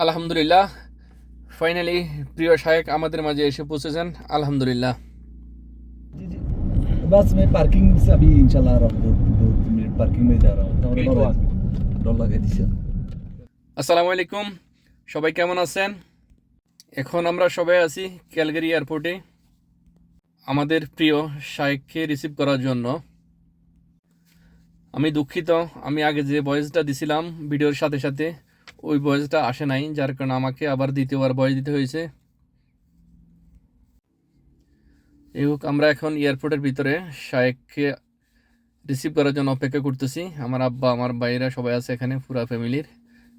আলহামদুলিল্লাহ ফাইনালি প্রিয় শায়েক আমাদের মাঝে এসে পৌঁছেছেন আলহামদুলিল্লাহ जी जी बस मैं पार्किंग से अभी इंशाल्लाह आ रहा हूँ दो दो तीन मिनट पार्किंग में जा रहा हूँ Great डॉलर work. डॉलर लगा दीजिए আসসালামু আলাইকুম সবাই কেমন আছেন এখন আমরা সবাই আছি ক্যালগারি এয়ারপোর্টে আমাদের প্রিয় শায়েককে রিসিভ করার জন্য আমি দুঃখিত আমি আগে যে ভয়েসটা দিছিলাম ভিডিওর সাথে সাথে ওই বয়সটা আসে নাই, যার কারণে আমাকে আবার দ্বিতীয়বার বয়স দিতে হয়েছে। এই হোক, আমরা এখন এয়ারপোর্টের ভিতরে শায়েককে রিসিভ করার জন্য অপেক্ষা করতেছি। আমার আব্বা, আমার ভাইরা সবাই আছে এখানে, পুরা ফ্যামিলির।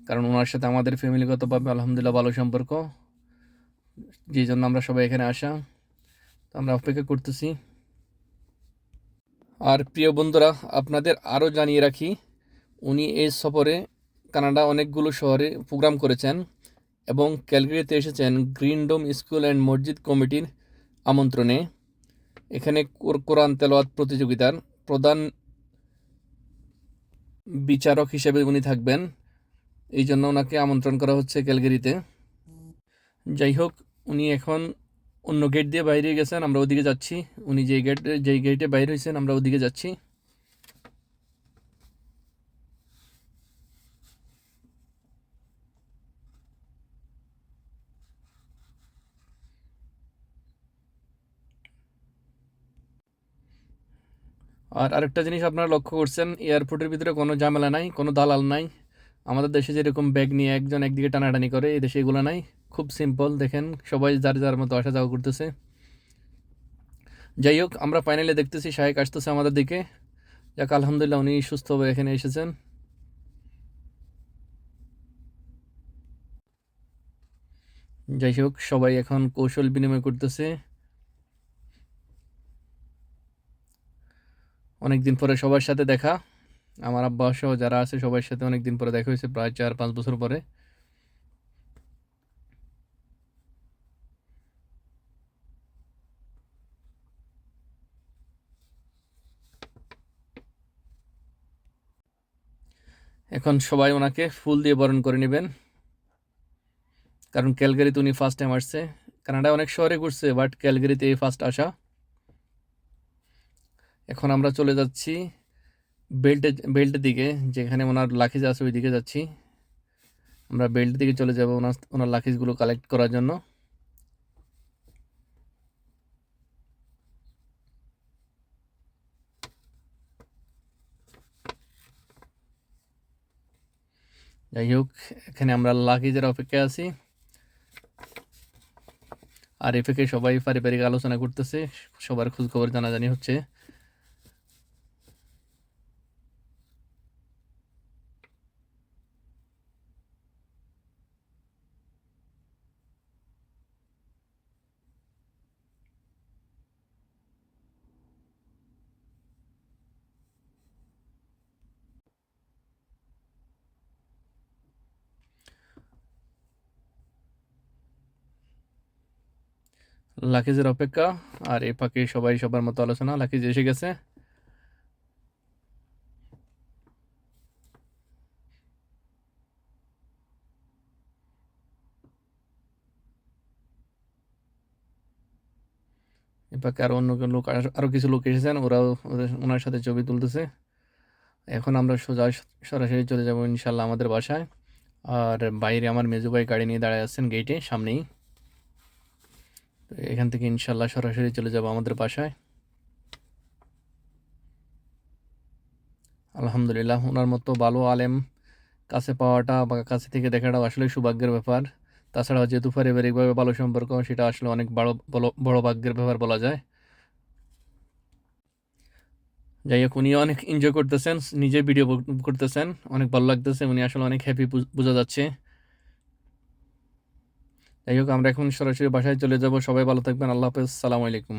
কারণ ওনার সাথে আমাদের ফ্যামিলিগতভাবে আলহামদুলিল্লাহ ভালো সম্পর্ক। যেই জন্য আমরা সবাই এখানে আসা। তো আমরা অপেক্ষা করতেছি। আর প্রিয় বন্ধুরা, আপনাদের আরও জানিয়ে রাখি, উনি এই সফরে কানাডা অনেকগুলো শহরে প্রোগ্রাম করেছেন এবং ক্যালগরিতে এসেছেন গ্রিন ডোম স্কুল অ্যান্ড মসজিদ কমিটির আমন্ত্রণে। এখানে কোর- কোরআন তেলাওয়াত প্রতিযোগিতার প্রধান বিচারক হিসেবে উনি থাকবেন। এই জন্য ওনাকে আমন্ত্রণ করা হচ্ছে ক্যালগেরিতে যাই হোক, উনি এখন অন্য গেট দিয়ে বাইরে গেছেন, আমরা ওদিকে যাচ্ছি। উনি যেই গেট যেই গেটে বাইরে হয়েছেন, আমরা ওদিকে যাচ্ছি। আর আরেকটা জিনিস আপনারা লক্ষ্য করছেন, এয়ারপোর্টের ভিতরে কোনো ঝামেলা নাই, কোনো দালাল নাই। আমাদের দেশে যেরকম ব্যাগ নিয়ে একজন একদিকে টানাটানি করে, এই দেশে এগুলো নাই। খুব সিম্পল দেখেন, সবাই যার যার মতো আসা যাওয়া করতেছে। যাই হোক, আমরা ফাইনালি দেখতেছি শাহেক আসতেছে আমাদের দিকে। যাক, আলহামদুলিল্লাহ উনি সুস্থভাবে এখানে এসেছেন। যাই হোক, সবাই এখন কৌশল বিনিময় করতেছে। অনেকদিন পরে সবার সাথে দেখা। আমার আব্বা সহ যারা আছে সবার সাথে অনেকদিন পরে দেখা হয়েছে, প্রায় চার পাঁচ বছর পরে। এখন সবাই ওনাকে ফুল দিয়ে বরণ করে নেবেন। কারণ ক্যালগারিতে উনি ফার্স্ট টাইম আসছে। কানাডায় অনেক শহরে ঘুরছে বাট ক্যালগারিতে এই ফার্স্ট আসা। এখন আমরা চলে যাচ্ছি বেল্টের বেল্টের দিকে, যেখানে ওনার লাখিজ আছে ওই দিকে যাচ্ছি। আমরা বেল্টের দিকে চলে যাব ওনার ওনার লাখিজগুলো কালেক্ট করার জন্য। যাই হোক, এখানে আমরা লাকিজের অপেক্ষায় আছি। আর এফেকে সবাই পারিবারিক আলোচনা করতেছে, সবার খোঁজখবর জানাজানি হচ্ছে। লাকিজের অপেক্ষা, আর এ ফাঁকে সবাই সবার মতো আলোচনা। লাকিজ এসে গেছে। এ ফাঁকে আরও অন্য লোক, আর- কিছু লোক এসেছেন, ওরাও ওনার সাথে ছবি তুলতেছে। এখন আমরা সোজা সরাসরি চলে যাব ইনশাল্লাহ আমাদের বাসায়। আর বাইরে আমার মেজু ভাই গাড়ি নিয়ে দাঁড়ায় আছেন গেটে সামনেই। এখান থেকে ইনশাল্লাহ সরাসরি চলে যাব আমাদের বাসায়। আলহামদুলিল্লাহ, ওনার মতো ভালো আলেম কাছে পাওয়াটা বা কাছে থেকে দেখাটাও আসলে সৌভাগ্যের ব্যাপার। তাছাড়া যেহেতু পারিবারিকভাবে ভালো সম্পর্ক, সেটা আসলে অনেক বড় বড়- বড় ভাগ্যের ব্যাপার বলা যায়। যাই হোক উনি অনেক এনজয় করতেছেন, নিজে ভিডিও করতেছেন, অনেক ভালো লাগতেছে, উনি আসলে অনেক হ্যাপি বোঝা যাচ্ছে। যাই হোক আমরা এখন সরাসরি বাসায় চলে যাব। সবাই ভালো থাকবেন। আল্লাহ হাফেজ। সালাম আলাইকুম।